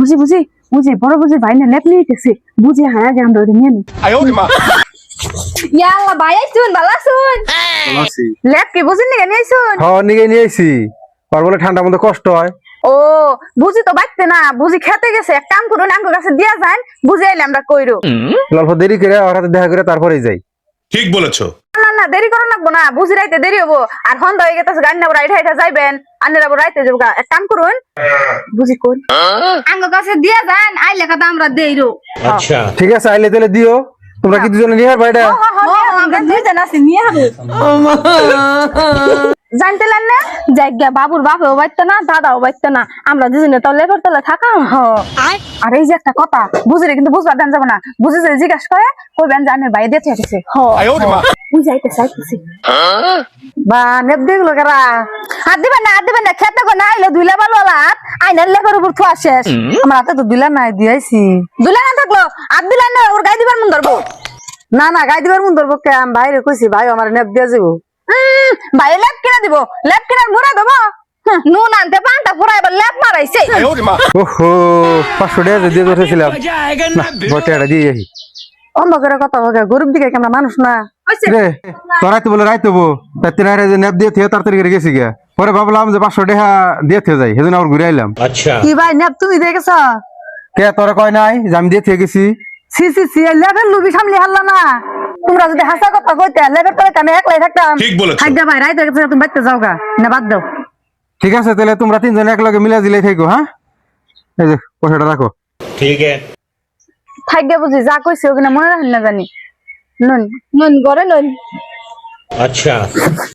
বুঝি বুঝি বুঝি বড় বুঝি ভাই না লেপ নিতেছে বুঝি হ্যাঁ আগে আমরা ওটা নিয়ে নিই ইয়াল্লা ভাই শুন ভালো শুন লেপ কি বুঝি নিয়ে নিয়ে শুন হ নিয়ে নিয়ে আইছি আর বলে ঠান্ডা মধ্যে কষ্ট হয়। ও বুঝি তো বাড়তে না বুঝি খেতে গেছে। এক কাম করুন আঙ্গুর কাছে দিয়া যান বুঝে এলে আমরা কইরো। অল্প দেরি করে ওর হাতে দেখা করে তারপরেই যাই। ঠিক বলেছ। না না দেরি করো লাগবো না বুঝি রাইতে দেরি হব। আর হন্দ হয়ে গেছে গাড়ি নেব রাইটা হাইটা যাইবেন আন্নের আবার রাইতে যাব। এক কাম করুন বুঝি কই। আঙ্গ কাছে দিয়া যান আইলে কথা আমরা দেইরো ঠিক আছে আইলে তাহলে দিও। তোমরা কি দুজনে নিয়ে আসবা এটা? আমরা দুজন আছি নিয়ে হবে জানতে না? জায়গা বাবুর বাপেও বাইতে না দাদাও বাইতে না। আমরা দুজনে তো লেবার তলে থাকাম। আর এই যে একটা কথা বুঝিরে কিন্তু বুঝবার দেন যাব না। বুঝি যে জিজ্ঞাসা করে কইবেন যে আন্নের বাইরে দিয়ে গেছে বুঝ যাইতে চাইতেছি। বা নেপ দেখল কারা? হাত দিবেন না হাত দিবেন না খেতে গো না আইলে দুইলা ভালো লাত আইনার লেবার উপর থুয়া শেষ। আমার হাতে তো দিলা নাই দিয়াইছি। দুলা না থাকল? হাত দিলেন না ওর গাই দিবার মন ধরবো? না না গাই দিবার মন ধরবো কে? আমি বাইরে কইছি ভাই আমার নেপ দিয়ে যাব। ভাই লেপ কিনে দিব লেপ কিনে মুড়া দেবো। নুন আনতে পান্তা পুরা এবার লেপ মারাইছে। ওহো পাঁচশো টাকা দিয়ে বসেছিলাম না দিয়ে যাই অন্ধ কথা বলে গরিব দিকে কেমন মানুষ না। রে তোরাই তো বলে রাইতে বো তার তিন হাজার যে নেপ দিয়ে থেকে তাড়াতাড়ি করে গেছি গা পরে ভাবলাম যে পাঁচশো টাকা দিয়ে থেকে যাই সেদিন আবার ঘুরে আইলাম। কি ভাই নেপ তুমি দেখেছ? কে তোরা কয় নাই যে আমি দিয়ে থেকে গেছি? সি সি সি লেভেল লুবি সামলি হারলা না। তোমরা যদি হাসা কথা কইতে লেবের করে আমি একলাই থাকতাম। ঠিক বলেছ। থাকবে ভাই রাইতে গেছে তুমি বাইতে যাও গা না বাদ দাও। ঠিক আছে তাহলে তোমরা তিনজন একলগে মিলে দিলে থাকো হ্যাঁ? এই যে পয়সাটা রাখো। থাকবে বুঝি যা কইছে ওখানে মনে রাখেন না জানি। নুন নুন গরে নুন।